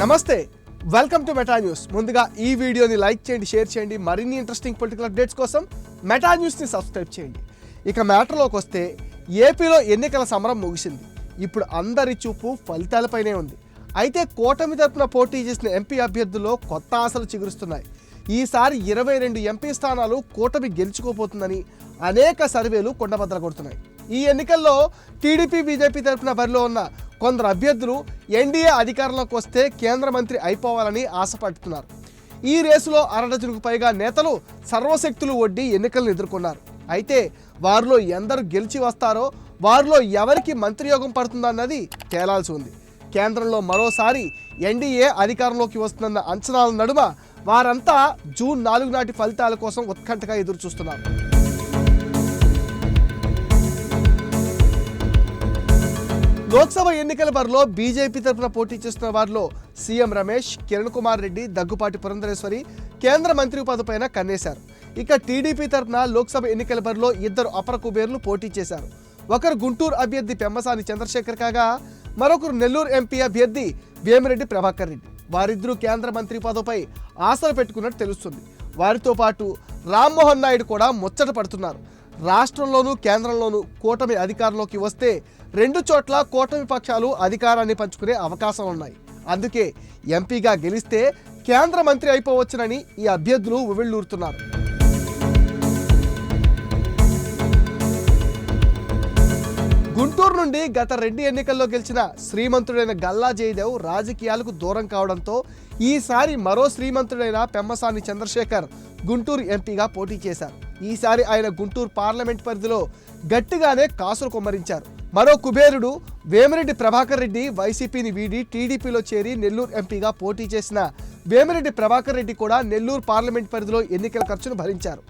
నమస్తే welcome to Meta news ముందుగా ఈ వీడియోని లైక్ చేయండి షేర్ చేయండి మరిన్ని ఇంట్రెస్టింగ్ పొలిటికల్ అప్డేట్స్ కోసం మెటా న్యూస్ని సబ్స్క్రైబ్ చేయండి. ఇక మ్యాటర్లోకి వస్తే ఏపీలో ఎన్నికల సమరం ముగిసింది. ఇప్పుడు అందరి చూపు ఫలితాలపైనే ఉంది. అయితే కూటమి తరపున పోటీ చేసిన ఎంపీ అభ్యర్థుల్లో కొత్త ఆశలు చిగురుస్తున్నాయి. ఈసారి ఇరవై రెండు ఎంపీ స్థానాలు కూటమి గెలుచుకోబోతుందని అనేక సర్వేలు కొండబద్దల కొడుతున్నాయి. ఈ ఎన్నికల్లో టీడీపీ బీజేపీ తరపున బరిలో ఉన్న కొందరు అభ్యర్థులు ఎన్డీఏ అధికారంలోకి వస్తే కేంద్ర మంత్రి అయిపోవాలని ఆశపడుతున్నారు. ఈ రేసులో అరడజనుకు పైగా నేతలు సర్వశక్తులు ఒడ్డి ఎన్నికలను ఎదుర్కొన్నారు. అయితే వారిలో ఎందరు గెలిచి వస్తారో వారిలో ఎవరికి మంత్రి యోగం పడుతుందన్నది తేలాల్సి ఉంది. కేంద్రంలో మరోసారి ఎన్డీఏ అధికారంలోకి వస్తుందన్న అంచనాల నడుమ వారంతా జూన్ నాలుగు నాటి ఫలితాల కోసం ఉత్కంఠగా ఎదురు లోక్సభ ఎన్నికల బరిలో బీజేపీ తరఫున పోటీ చేస్తున్న వారిలో సీఎం రమేష్ కిరణ్ కుమార్ రెడ్డి దగ్గుపాటి పురంధరేశ్వరి కేంద్ర మంత్రి పదవిపైన కన్నేశారు. ఇక టీడీపీ తరఫున లోక్సభ ఎన్నికల బరిలో ఇద్దరు అపర కుబేర్లు పోటీ చేశారు. ఒకరు గుంటూరు అభ్యర్థి పెమ్మసాని చంద్రశేఖర్ కాగా మరొకరు నెల్లూరు ఎంపీ అభ్యర్థి వేమిరెడ్డి ప్రభాకర్ రెడ్డి. వారిద్దరూ కేంద్ర మంత్రి పదవిపై ఆశలు పెట్టుకున్నట్టు తెలుస్తుంది. వారితో పాటు రామ్మోహన్ నాయుడు కూడా ముచ్చట పడుతున్నారు. రాష్ట్రంలోనూ కేంద్రంలోనూ కూటమి అధికారంలోకి వస్తే రెండు చోట్ల కూటమి పక్షాలు అధికారాన్ని పంచుకునే అవకాశం ఉన్నాయి. అందుకే ఎంపీగా గెలిస్తే కేంద్ర మంత్రి అయిపోవచ్చునని ఈ అభ్యర్థులు ఉవిళ్ళూరుతున్నారు గుంటూరు నుండి గత రెండు ఎన్నికల్లో గెలిచిన శ్రీమంతుడైన గల్లా జయదేవ్ రాజకీయాలకు దూరం కావడంతో ఈసారి మరో శ్రీమంతుడైన పెమ్మసాని చంద్రశేఖర్ గుంటూరు ఎంపీగా పోటీ చేశారు. ఈసారి ఆయన గుంటూరు పార్లమెంట్ పరిధిలో గట్టిగానే కాసులు కుమ్మరించారు. మరో కుబేరుడు వేమిరెడ్డి ప్రభాకర్ రెడ్డి వైసీపీని వీడి టీడీపీలో చేరి నెల్లూరు ఎంపీగా పోటీ చేసిన వేమిరెడ్డి ప్రభాకర్ రెడ్డి కూడా నెల్లూరు పార్లమెంట్ పరిధిలో ఎన్నికల ఖర్చును భరించారు.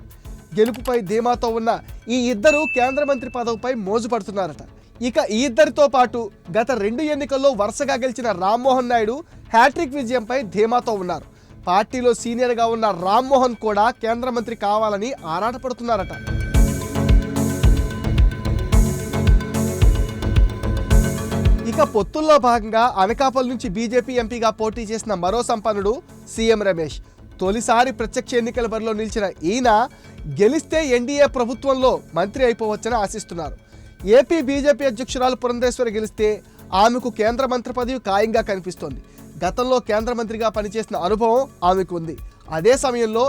గెలుపుపై ధీమాతో ఉన్న ఈ ఇద్దరు కేంద్ర మంత్రి పదవిపై మోజుపడుతున్నారట. ఇక ఈ ఇద్దరితో పాటు గత రెండు ఎన్నికల్లో వరుసగా గెలిచిన రామ్మోహన్ నాయుడు హ్యాట్రిక్ విజయంపై ధీమాతో ఉన్నారు. పార్టీలో సీనియర్గా ఉన్న రామ్మోహన్ కూడా కేంద్ర మంత్రి కావాలని ఆరాటపడుతున్నారట. ఇక పొత్తుల్లో భాగంగా అనకాపల్లి నుంచి బీజేపీ ఎంపీగా పోటీ చేసిన మరో సంపన్నుడు సీఎం రమేష్. తొలిసారి ప్రత్యక్ష ఎన్నికల బరిలో నిలిచిన ఈయన గెలిస్తే ఎన్డీఏ ప్రభుత్వంలో మంత్రి అయిపోవచ్చని ఆశిస్తున్నారు. ఏపీ బీజేపీ అధ్యక్షురాలు పురంధేశ్వరి గెలిస్తే ఆమెకు కేంద్ర మంత్రి పదవి ఖాయంగా కనిపిస్తోంది. గతంలో కేంద్ర మంత్రిగా పనిచేసిన అనుభవం ఆమెకు ఉంది. అదే సమయంలో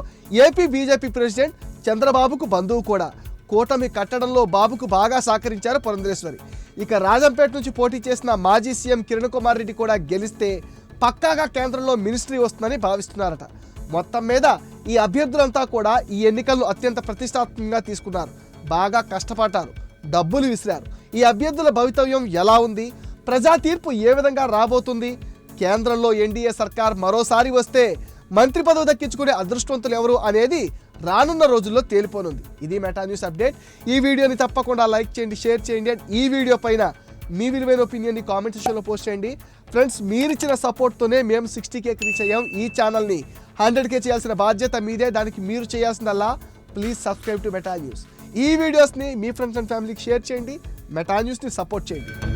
ఏపీ బీజేపీ ప్రెసిడెంట్ చంద్రబాబుకు బంధువు కూడా. కూటమి కట్టడంలో బాబుకు బాగా సహకరించారు పురంధరేశ్వరి. ఇక రాజంపేట నుంచి పోటీ చేసిన మాజీ సీఎం కిరణ్ కుమార్ రెడ్డి కూడా గెలిస్తే పక్కాగా కేంద్రంలో మినిస్ట్రీ వస్తుందని భావిస్తున్నారట. మొత్తం మీద ఈ అభ్యర్థులంతా కూడా ఈ ఎన్నికలను అత్యంత ప్రతిష్టాత్మకంగా తీసుకున్నారు. బాగా కష్టపడ్డారు. డబ్బులు విసిరారు. ఈ అభ్యర్థుల భవితవ్యం ఎలా ఉంది? ప్రజా తీర్పు ఏ విధంగా రాబోతుంది? కేంద్రంలో ఎన్డీఏ సర్కార్ మరోసారి వస్తే మంత్రి పదవి దక్కించుకునే అదృష్టవంతులు ఎవరు అనేది రానున్న రోజుల్లో తేలిపోనుంది. ఇది మెటా న్యూస్ అప్డేట్ ఈ వీడియోని తప్పకుండా లైక్ చేయండి షేర్ చేయండి అండ్ ఈ వీడియో పైన మీ విలువైన ఒపీనియన్ని కామెంట్ సెక్షన్లో పోస్ట్ చేయండి. ఫ్రెండ్స్ మీరిచ్చిన సపోర్ట్తోనే మేము సిక్స్టీ కే రీచ్ అయ్యాం. ఈ ఛానల్ని హండ్రెడ్ కే చేయాల్సిన బాధ్యత మీదే. దానికి మీరు చేయాల్సిందల్లా please subscribe to Meta news ఈ వీడియోస్ని మీ ఫ్రెండ్స్ అండ్ ఫ్యామిలీకి షేర్ చేయండి. మెటా న్యూస్ని సపోర్ట్ చేయండి.